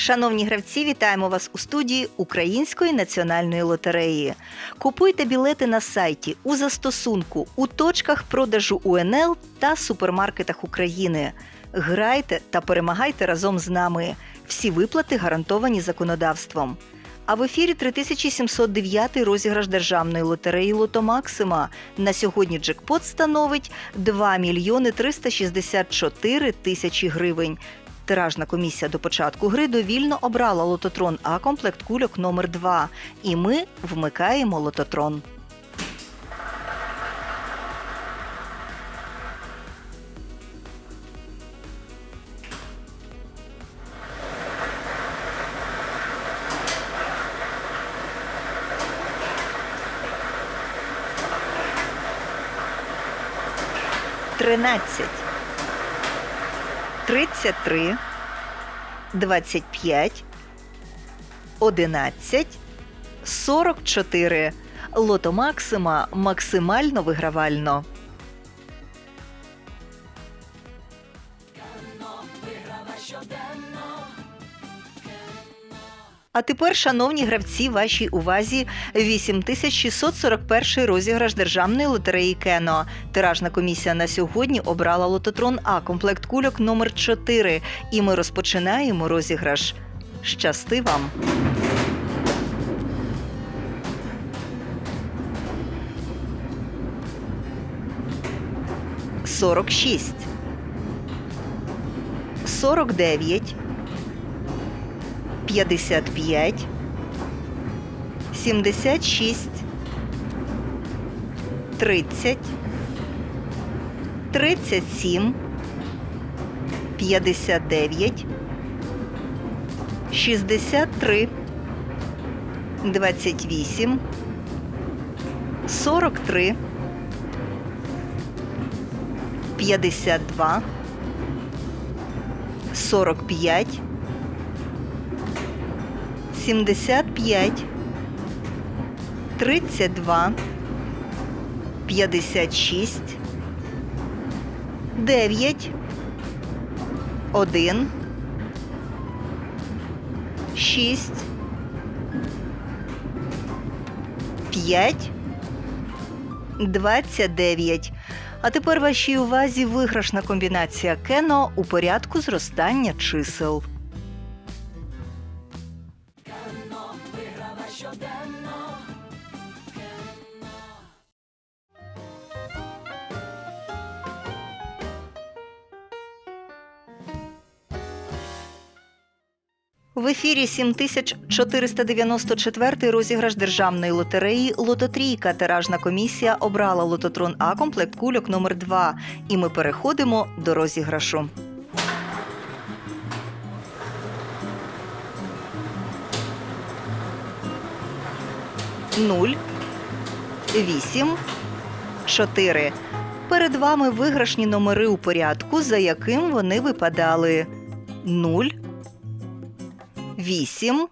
Шановні гравці, вітаємо вас у студії Української національної лотереї. Купуйте білети на сайті, у застосунку, у точках продажу УНЛ та супермаркетах України. Грайте та перемагайте разом з нами. Всі виплати гарантовані законодавством. А в ефірі 3709 розіграш державної лотереї Лото Максима. На сьогодні джекпот становить 2 мільйони 364 тисячі гривень. Тиражна комісія до початку гри довільно обрала лототрон А комплект кульок номер 2 І ми вмикаємо лототрон. Тринадцять. 33, 25, 11, 44. Лото Максима максимально вигравально. А тепер, шановні гравці, вашій увазі 8641 розіграш державної лотереї Кено. Тиражна комісія на сьогодні обрала лототрон А комплект кульок номер 4 І ми розпочинаємо розіграш. Щасти вам! Сорок шість. Сорок дев'ять. 55, 76, 30, 37, 59, 63, 28, 43, 52, 45, 75, 32, 56, 9, 1, 6, 5, 29. А тепер вашій увазі виграшна комбінація кено у порядку зростання чисел. В ефірі 7494 розіграш державної лотереї Лототрійка. Тиражна комісія обрала лототрон А комплект кульок номер 2 І ми переходимо до розіграшу. Нуль, вісім, чотири. Перед вами виграшні номери у порядку, за яким вони випадали. Нуль, вісім,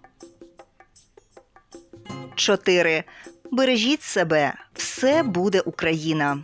чотири. Бережіть себе, все буде Україна.